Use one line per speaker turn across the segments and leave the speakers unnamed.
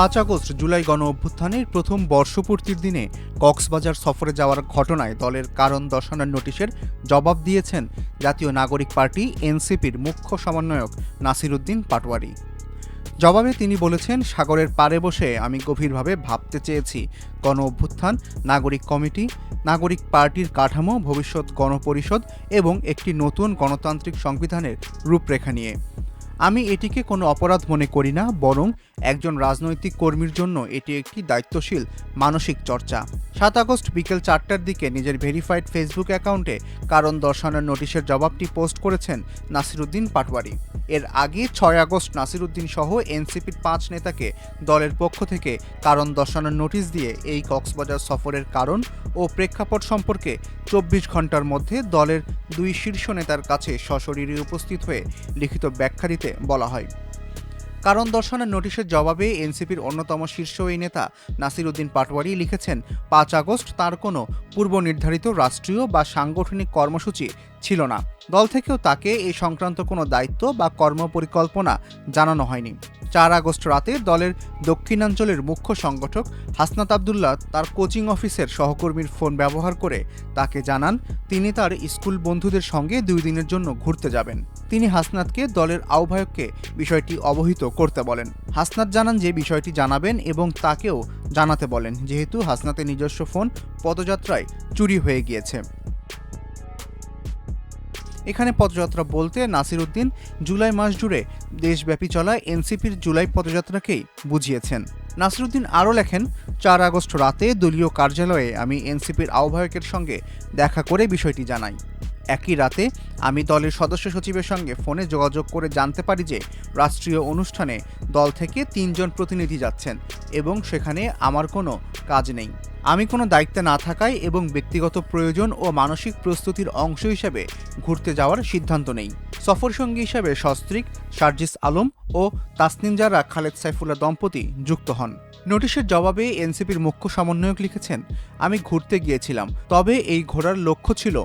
পাঁচ আগস্ট জুলাই গণ অভ্যুত্থানের প্রথম বর্ষপূর্তির দিনে কক্সবাজার সফরে যাওয়ার ঘটনায় দলের কারণ দর্শানোর নোটিশের জবাব দিয়েছেন জাতীয় নাগরিক পার্টি, এনসিপির মুখ্য সমন্বয়ক নাসিরুদ্দিন পাটোয়ারি। জবাবে তিনি বলেছেন, সাগরের পাড়ে বসে আমি গভীরভাবে ভাবতে চেয়েছি, গণ অভ্যুত্থান, নাগরিক কমিটি, নাগরিক পার্টির কাঠামো, ভবিষ্যৎ গণপরিষদ এবং একটি নতুন গণতান্ত্রিক সংবিধানের রূপরেখা নিয়ে। আমি এটিকে কোনো অপরাধ মনে করি না, বরং একজন রাজনৈতিক কর্মীর জন্য এটি একটি দায়িত্বশীল মানসিক চর্চা। সাত আগস্ট বিকেল চারটার দিকে নিজের ভেরিফাইড ফেসবুক অ্যাকাউন্টে কারণ দর্শানোর নোটিশের জবাবটি পোস্ট করেছেন নাসিরুদ্দিন পাটওয়ারি এর আগে ছয় আগস্ট নাসিরুদ্দিন সহ এনসিপির পাঁচ নেতাকে দলের পক্ষ থেকে কারণ দর্শানোর নোটিশ দিয়ে এই কক্সবাজার সফরের কারণ ও প্রেক্ষাপট সম্পর্কে চব্বিশ ঘণ্টার মধ্যে দলের দুই শীর্ষ নেতার কাছে সশরীরে উপস্থিত হয়ে লিখিত ব্যাখ্যা দিতে বলা হয়। কারণ দর্শনের নোটিশের জবাবে এনসিপির অন্যতম শীর্ষ এই নেতা নাসিরুদ্দিন পাটওয়ারি লিখেছেন, পাঁচ আগস্ট তার কোনো পূর্ব নির্ধারিত রাষ্ট্রীয় বা সাংগঠনিক কর্মসূচি ছিল না। দল থেকেও তাকে এই সংক্রান্ত কোনো দায়িত্ব বা কর্মপরিকল্পনা জানানো হয়নি। চার আগস্ট রাতে দলের দক্ষিণাঞ্চলের মুখ্য সংগঠক হাসনাত আবদুল্লাহ তার কোচিং অফিসের সহকর্মীর ফোন ব্যবহার করে তাকে জানান, তিনি তার স্কুল বন্ধুদের সঙ্গে দুই দিনের জন্য ঘুরতে যাবেন। তিনি হাসনাতকে দলের আহ্বায়ককে বিষয়টি অবহিত করতে বলেন। হাসনাত জানান যে বিষয়টি জানাবেন এবং তাকেও জানাতে বলেন, যেহেতু হাসনাতের নিজস্ব ফোন পদযাত্রায় চুরি হয়ে গিয়েছে। এখানে পদযাত্রা বলতে নাসির উদ্দিন জুলাই মাস জুড়ে দেশব্যাপী চলা এনসিপির জুলাই পদযাত্রাকেই বুঝিয়েছেন। নাসিরুদ্দিন আরও লেখেন, চার আগস্ট রাতে দলীয় কার্যালয়ে আমি এনসিপির আহ্বায়কের সঙ্গে দেখা করে বিষয়টি জানাই। একই রাতে আমি দলের সদস্য সচিবের সঙ্গে ফোনে যোগাযোগ করে জানতে পারি যে রাষ্ট্রীয় অনুষ্ঠানে দল থেকে তিনজন প্রতিনিধি যাচ্ছেন এবং সেখানে আমার কোনো কাজ নেই। আমি কোনো দায়িত্বে না থাকায় এবং ব্যক্তিগত প্রয়োজন ও মানসিক প্রস্তুতির অংশ হিসেবে ঘুরতে যাওয়ার সিদ্ধান্ত নেই। সফর সঙ্গী হিসেবে সস্ত্রীক, শারজিস আলম ও তাসনিম জারা খালেদ সাইফুল্লাহ দম্পতি যুক্ত হন। নোটিশের জবাবে এনসিপির মুখ্য সমন্বয়ক লিখেছেন, আমি ঘুরতে গিয়েছিলাম, তবে এই ঘোরার লক্ষ্য ছিল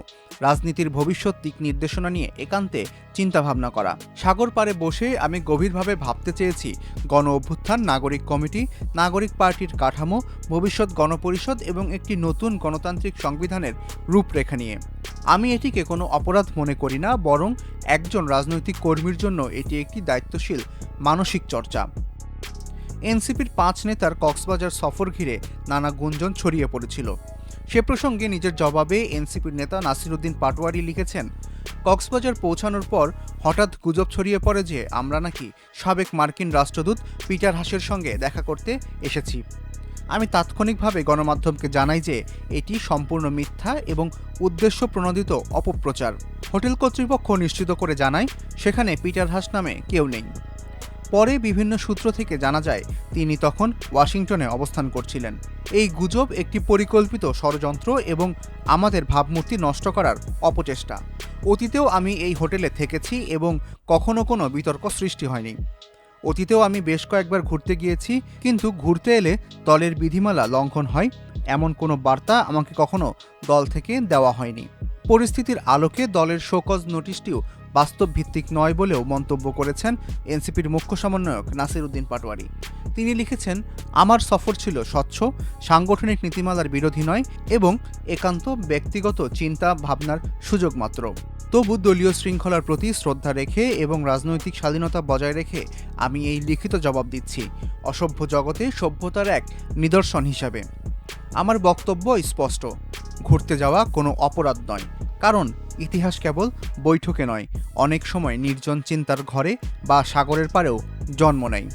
রাজনীতির ভবিষ্যৎ দিক নির্দেশনা নিয়ে একান্তে চিন্তাভাবনা করা। সাগর পাড়ে বসে আমি গভীরভাবে ভাবতে চেয়েছি, গণ অভ্যুত্থান, নাগরিক কমিটি, নাগরিক পার্টির কাঠামো, ভবিষ্যৎ গণপরিষদ এবং একটি নতুন গণতান্ত্রিক সংবিধানের রূপরেখা নিয়ে। আমি এটিকে কোনো অপরাধ মনে করি না, বরং একজন রাজনৈতিক কর্মীর জন্য এটি একটি দায়িত্বশীল মানসিক চর্চা। এনসিপির পাঁচ নেতার কক্সবাজার সফর ঘিরে নানা গুঞ্জন ছড়িয়ে পড়েছিল। সে প্রসঙ্গে নিজের জবাবে এনসিপির নেতা নাসিরুদ্দিন পাটোয়ারি লিখেছেন, কক্সবাজার পৌঁছানোর পর হঠাৎ গুজব ছড়িয়ে পড়ে যে আমরা নাকি সাবেক মার্কিন রাষ্ট্রদূত পিটার হাসের সঙ্গে দেখা করতে এসেছি। আমি তাৎক্ষণিকভাবে গণমাধ্যমকে জানাই যে এটি সম্পূর্ণ মিথ্যা এবং উদ্দেশ্য প্রণোদিত অপপ্রচার। হোটেল কর্তৃপক্ষ নিশ্চিত করে জানায়, সেখানে পিটার হাস নামে কেউ নেই। পরে বিভিন্ন সূত্র থেকে জানা যায়, তিনি তখন ওয়াশিংটনে অবস্থান করছিলেন। এই গুজব একটি পরিকল্পিত ষড়যন্ত্র এবং আমাদের ভাবমূর্তি নষ্ট করার অপচেষ্টা। অতীতেও আমি এই হোটেলে থেকেছি এবং কখনো কোনো বিতর্ক সৃষ্টি হয়নি। অতীতেও আমি বেশ কয়েকবার ঘুরতে গিয়েছি, কিন্তু ঘুরতে এলে দলের বিধিমালা লঙ্ঘন হয়। এমন কোনো বার্তা আমাকে কখনো দল থেকে দেওয়া হয়নি। পরিস্থিতির আলোকে দলের শোকজ নোটিশটিও বাস্তব ভিত্তিক নয় বলেও মন্তব্য করেছেন এনসিপির মুখ্য সমন্বয়ক নাসির উদ্দিন পাটোয়ারি। তিনি লিখেছেন, আমার সফর ছিল স্বচ্ছ, সাংগঠনিক নীতিমালার বিরোধী নয় এবং একান্ত ব্যক্তিগত চিন্তা ভাবনার সুযোগ মাত্র। তবু দলীয় শৃঙ্খলার প্রতি শ্রদ্ধা রেখে এবং রাজনৈতিক স্বাধীনতা বজায় রেখে আমি এই লিখিত জবাব দিচ্ছি। অসভ্য জগতে সভ্যতার এক নিদর্শন হিসাবে। আমার বক্তব্য স্পষ্ট, ঘুরতে যাওয়া কোনো অপরাধ নয়। কারণ ইতিহাস কেবল বৈঠকে নয় অনেক সময় নির্জন চিন্তার ঘরে বা সাগরের পাড়েও জন্ম নেয়।